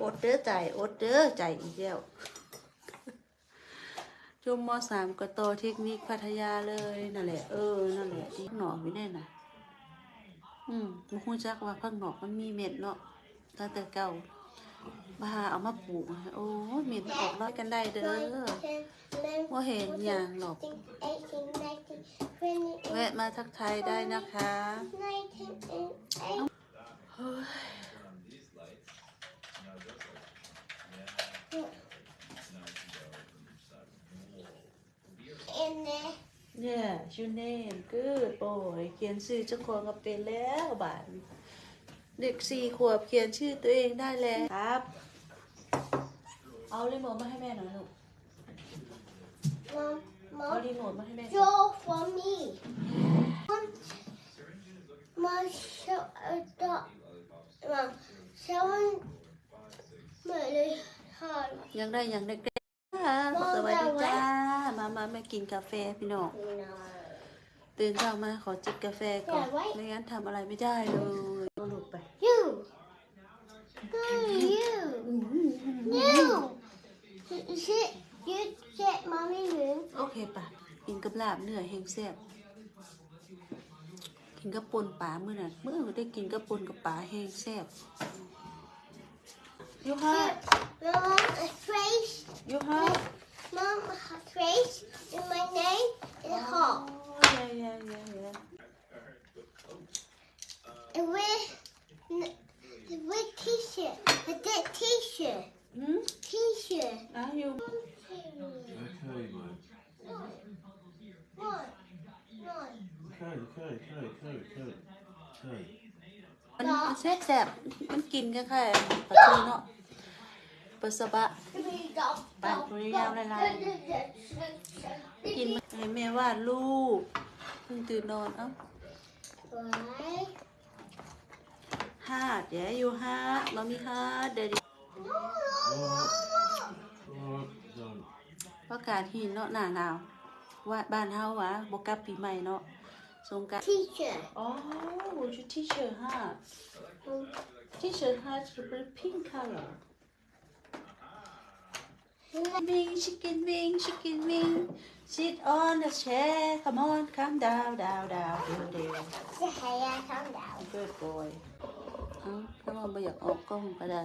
อดเด้อใจอดเด้อใจอีกแล้วจมมสามก็โตเทคนิคพัทยาเลยนั่นแหละเออนั่นแหละที่หนอกไม่ได้น่ะอืมบ่ฮู้จักว่าข้างนอกมันมีเม็ดเนาะตั้งแต่เก่าบ้าเอามาปลูกโอ้เม็ดมันออกร้อยกันได้เด้อบ่เห็นหยังหรอกแวะมาทักทายได้นะคะเฮ้ย In there. เนี่ยชื่อเนมกูดโอ้ยเขียนชื่อเจ้าของก็เป็นแล้วบาทเด็กสี่ขวบเขียนชื่อตัวเองได้แล้วครับ เอารีโมทมาให้แม่หน่อยลูก Mom, เอา Mom, รีโมทมาให้แม่ draw for me. Mom, Mom, show a dot. Mom, show one. Really hard. ยังได้ยังเด็กๆค่ะสวัสดีจ้า มามามากินกาแฟพี่น้อง No. ตื่นเช้ามาขอจิบกาแฟก่อนอย่าไว้ไม่งั้นทำอะไรไม่ได้เลยเอาลูกไป You. No, you. You. Sit. You sit, mommy room. โอเคปะกินกับลาบเนื้อแห้งแซ่บกินกับปนปลาเมื่อนั้นเมื่อได้กินกับปนกับปลาแห้งแซ่บยูฮะ Mom, a face. ยูฮะ Mom, a face. In my name is hot. เย้เย้เย้เย้ And with with t-shirt, a dead t-shirt, หืม t-shirt. อ้าวอยู่ Okay, mate. One, one. Okay, okay, okay, okay, okay. Okay. มันมันแซ่บแซ่บ มันกินก็แค่ปลาทูเนาะปัสสาวะ Bạn của đi nhau đây này. กินให้แม่วาดรูปเพิ่งตื่นนอนเอ้า Right. ฮาดเดี๋ยวอยู่ฮาดมามีฮาดเดี๋ยวดิ Alright, done. ประกาศหินเนาะหน้าหนาวว่าบ้านเฮาวะบกลับปีใหม่เนาะสงกราร T-shirt. อ๋อ would you t-shirt hat t-shirt hat should be pink color wing chicken wing chicken wing sit on the chair come on come down down down down down The hair come down. good boy เอ้าถ้าว่าไม่อยากออกกล้องก็ได้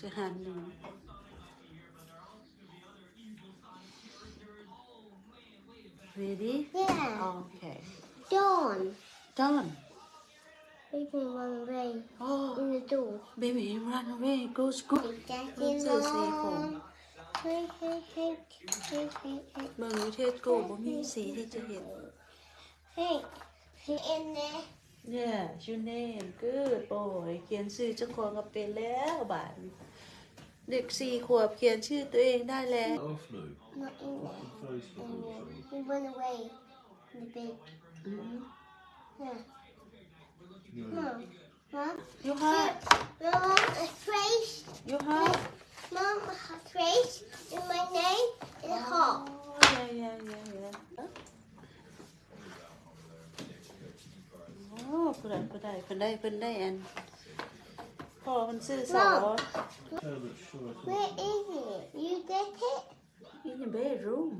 จะหันหนึ่ง ready Yeah. okay Dawn. done Baby run away oh in the door. baby run away go school Daddy What's this here for? long. Hey, hey, hey, hey, hey, hey. เมืองวิเทศกูบ่มีสีที่จะเห็น Hey, hey, in there. Yeah your name good boy เขียนชื่อเจ้าของก็เป็นแล้วบาทเด็กสี่ขวบเขียนชื่อตัวเองได้แล้ว Off, Luke. Not in there. Face the In there. bullshit. He went away. in The big. อืม Yeah. Yeah. Mom. Mom. ยูฮะ Mom, a face. ยูฮะ Mom, a face. In my name is hot. yeah yeah yeah yeah โอ้เพิ่นได้เพิ่นได้เพิ่นได้เพิ่นได้อันพ่อมันซื้อสอ Tell that short. Where is it? You get it? in the bedroom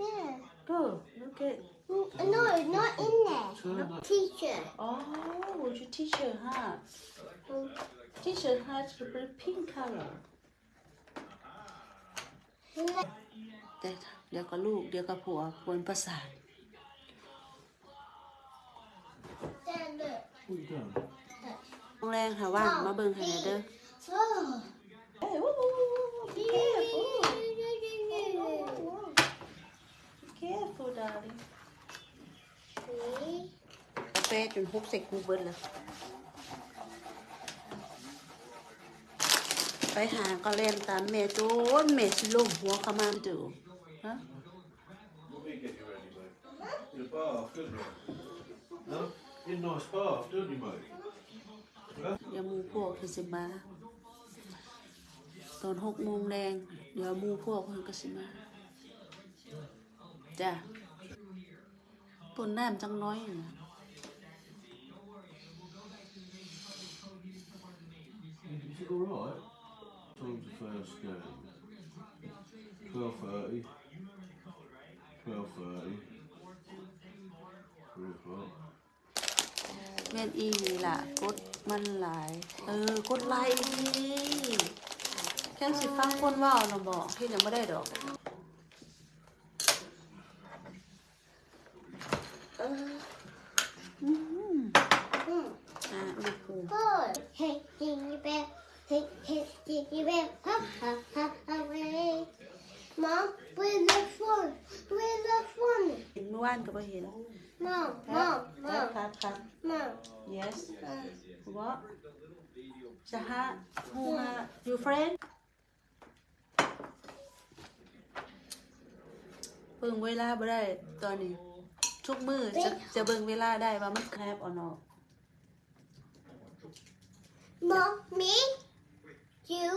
Yeah. go look at Mm, No, not in there. Turn that. Teacher. oh would you teacher hat teacher hat should be pink color In the แต่เดี๋ยวก็ลูกเดี๋ยวก็ผัวควรประสาท there, look. What you done? โรงแรงหาว่างมาเบิ่งให้หน่อยเด้อเอ้ยวู้วู้วู้วู้ careful careful darling See? กาแฟจนฮุบใส่กูเบิดเลยไป หาก็เล่นตามแม่โจนแม่สิลงหัวเขามาดูฮะ Let me get you ready, mate. You bath, didn't you? No? You nice bath, don't you, mate? เดี๋ยวหมูพวกคือสิมา ตอนหกโมงแรงเดี๋ยวหมูพวกเพิ่นก็สิมาจ้ะปนน้ำจังน้อยนะ Is it alright? First game. Twelve thirty. Twelve thirty. Three o'clock. แม่นอีนี่ล่ะ กดมันหลาย เออ กดไลค์ดีแค่สิฟังคนเว้าเนาะบอกที่ยังไม่ได้ดอก อืม Hmm. อ่ะอุณหภูมิ Good. Hey, Jingle Bell. Hey, hey, Jingle Bell. Hop, hop, hop away. Mom, where's the phone? Where's the phone? เห็นเมื่อวานก็บ่เห็น Mom, ครับ mom, ครับ mom, ครับครับ mom. yes Uh, what จะฮะฮูฮะ you friend เบิ่งเวลาบ่ได้ตอนนี้ ทุกมือจะจะเบิ่งเวลาได้ว่ามันแคบ or not mom, me, you,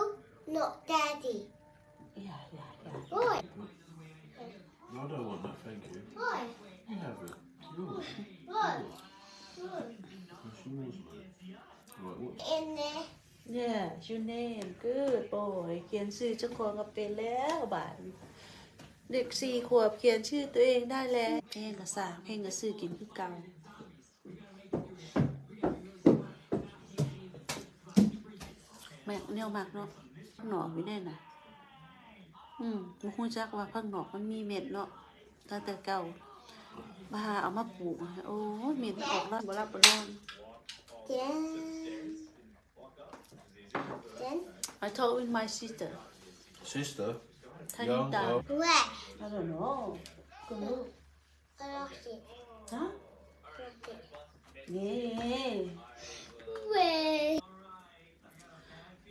not daddy. อย่าอย่าอย่า Boy, I don't want that, thank you. boy, You have it. Yours. boy. Boy. That's yours, mate. Right, what? In there. yeah your name good boy เขียนชื่อเจ้าของก็เป็นแล้วบาดนี้เด็กสี่ขวบเขียนชื่อตัวเองได้แล้ว เพลงก็สร้างเพลงก็ซื้อกินคือเก่า แม่แนวมากเนาะหนอกไม่ได้น่ะ อืมบ่ฮู้จักว่าพักหนอกมันมีเม็ดเนาะตั้งแต่เก่ามาหาเอามาปลูกโอ้ยเม็ดมันออกแล้วบ่รับบ่นอน Then. Then. I told with my sister Sister? Tanita Young, Where? I don't know ก็รู้ I lost it. ฮะ Lost it. นี่ Where?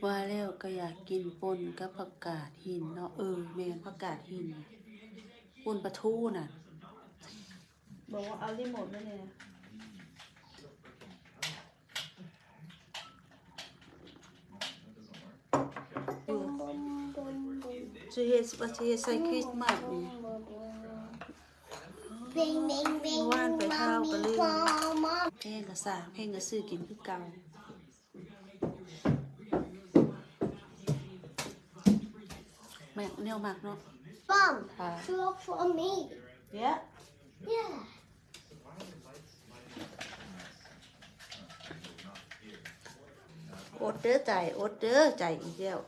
ว่าแล้ว ก็อยากกินป่นกับผักกาดหินเนาะเออแม่นผักกาดหินป่นปลาทูน่ะบอกว่าเอารีโมทไว้เนี่ยอยู่จะเฮ็ดว่าจะเฮ็ดใส่คริสต์มาสนี่ Bing, bing, bing. Ngoan, phải thao cả Mommy, lưng. mama. เพลงก็สร้างเพลงก็ซื้อกินคือเก่า แม่แนวมากเนาะ Mom, Hi. look for me. เย้ Yeah. อดเด้อใจอดเด้อใจอีกแล้ว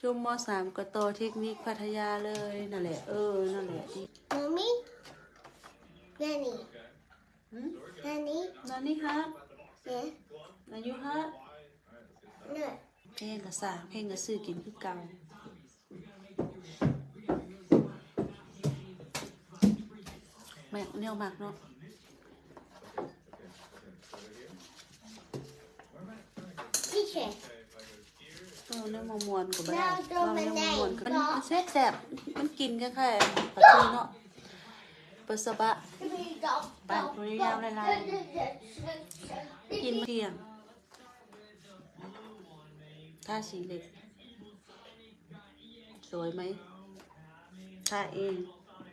จุมมสามก็โตเทคนิคพัทยาเลยนั่นแหละเออ นั่นแหละดี Mommy? Nanny. หืม Nanny? นันนี่ฮะ Yeah. นายุฮะ No. เพลงก็สร้างเพลงก็ซื้อกินคือเก่าแม่แนวมากเนาะ Teacher. เออเนื้อมมวนก็บ่ได้แล้วตัวเอามันเนื้อได้มวนก็มันเนาะมันแซ่บแซ่บมันกินก็แค่ปลาทูเนาะปลาสบะ Bạn của đi đâu đây này? กินเที่ยง ท่าสีเหล็ก สวยไหมท่าเอง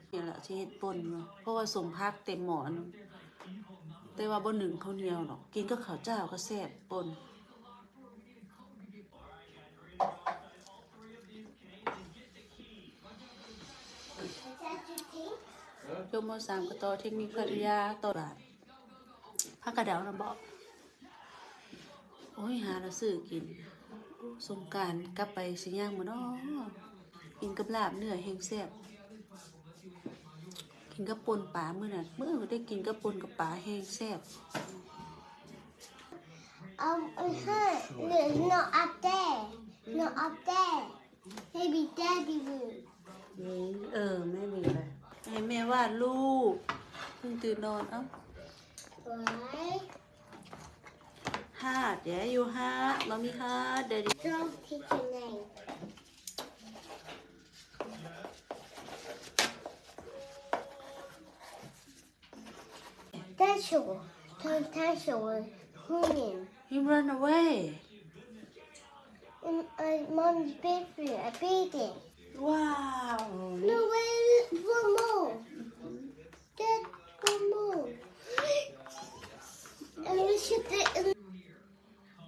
เนี่ยแหละที่เฮ็ดปนเนาะเพราะว่าสมพักเต็มหมอนแต่ว่าบนหนึ่งข้าวเหนียวเนาะกินก็ข้าวเจ้าก็แซ่บปนโยมสามก็ต่อเทคนิคพัทยาต่อบาทพักกระเดานะบอกโอ้ยหาแล้วซื้อกิน สงกรารกลับไปสิย่างมาเนาะกินกับลาบเนื้อแห้งแซ่บกินกับปนปลาเมื่อนั้นเมื่อก็ได้กินกับปนกับปลาแห้งแซ่บ Um, I heard. No, not up there. Not up there. Maybe daddy room. เออไม่มีเลยให้แม่วาดรูปเพิ่งตื่นนอนเอ้า Why? ฮาดเดี๋ยวอยู่ฮาดเรามีฮาดเดี๋ยวดิ Don't pick your name. That's your. That's your. Human. he run away And uh, mom's baby. I beat it. ว้าว No, wait. One more.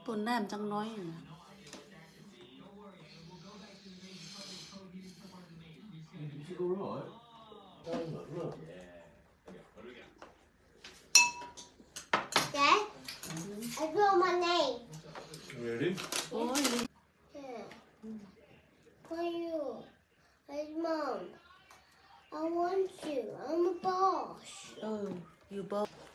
con đam chẳng nói gì. Dad, I draw my name Ready? โอ้ย Yeah. For you. Hey mom. I want you. I'm a boss. Oh, you boss.